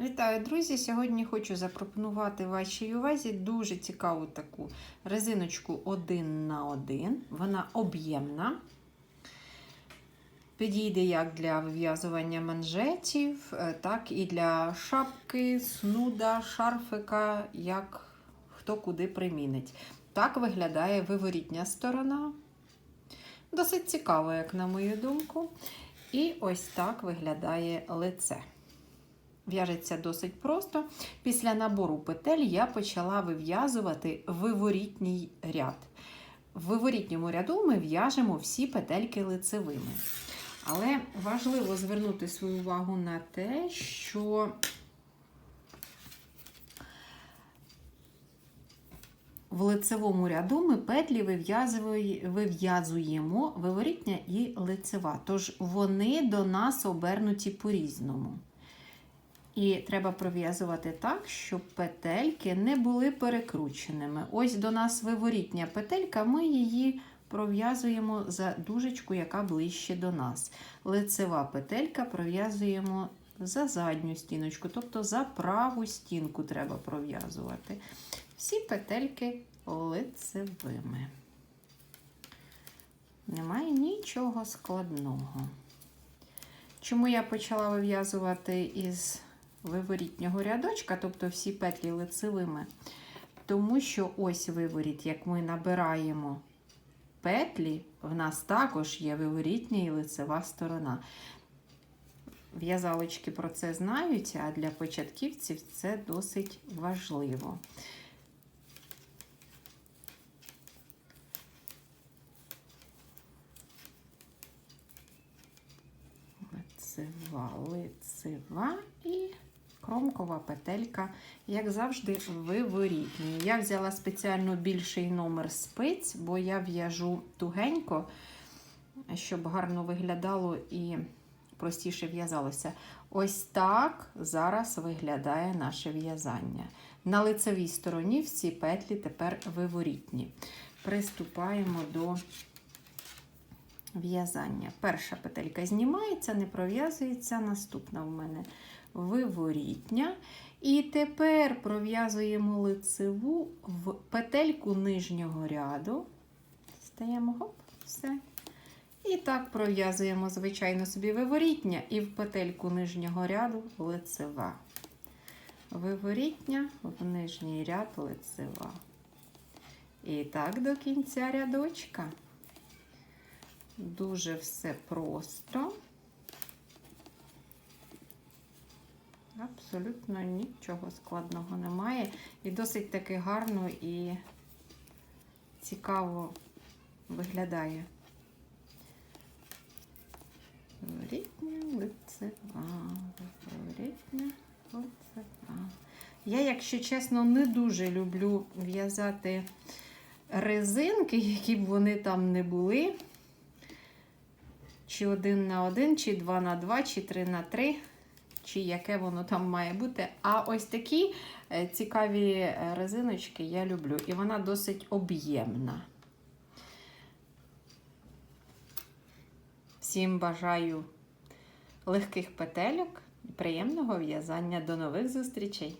Вітаю, друзі! Сьогодні хочу запропонувати вашій увазі дуже цікаву таку резиночку 1 на 1. Вона об'ємна. Підійде як для вив'язування манжетів, е, так і для шапки, снуда, шарфика, як хто куди примінить. Так виглядає виворітня сторона. Досить цікаво, як на мою думку. І ось так виглядає лице. В'яжеться досить просто. Після набору петель я почала вив'язувати виворітній ряд. В виворітньому ряду ми в'яжемо всі петельки лицевими. Але важливо звернути свою увагу на те, що в лицевому ряду ми петлі вив'язуємо виворітня і лицева. Тож вони до нас обернуті по-різному. І треба пров'язувати так, щоб петельки не були перекрученими. Ось до нас виворітня петелька, ми її пров'язуємо за дужечку, яка ближче до нас. Лицева петелька пров'язуємо за задню стіночку, тобто за праву стінку треба пров'язувати. Всі петельки лицевими. Немає нічого складного. Чому я почала вив'язувати із виворітнього рядочка, тобто всі петлі лицевими, тому що ось виворіт, як ми набираємо петлі, в нас також є виворітня і лицева сторона. В'язалочки про це знають, а для початківців це досить важливо. Лицева, лицева і кромкова петелька, як завжди, виворітні. Я взяла спеціально більший номер спиць, бо я в'яжу тугенько, щоб гарно виглядало і простіше в'язалося. Ось так зараз виглядає наше в'язання. На лицевій стороні всі петлі тепер виворітні. Приступаємо до в'язання. Перша петелька знімається, не пров'язується, наступна в мене виворітня. І тепер пров'язуємо лицеву в петельку нижнього ряду. Стаємо гоп, все. І так пров'язуємо, звичайно, собі виворітня і в петельку нижнього ряду лицева. Виворітня в нижній ряд лицева. І так до кінця рядочка. Дуже все просто. Абсолютно нічого складного немає. І досить таки гарно і цікаво виглядає. Ворітня лицева, ворітня лицева. Я, якщо чесно, не дуже люблю в'язати резинки, які б вони там не були. Чи один на один, чи два на два, чи три на три чи яке воно там має бути. А ось такі е, цікаві резиночки я люблю. І вона досить об'ємна. Всім бажаю легких петельок приємного в'язання. До нових зустрічей!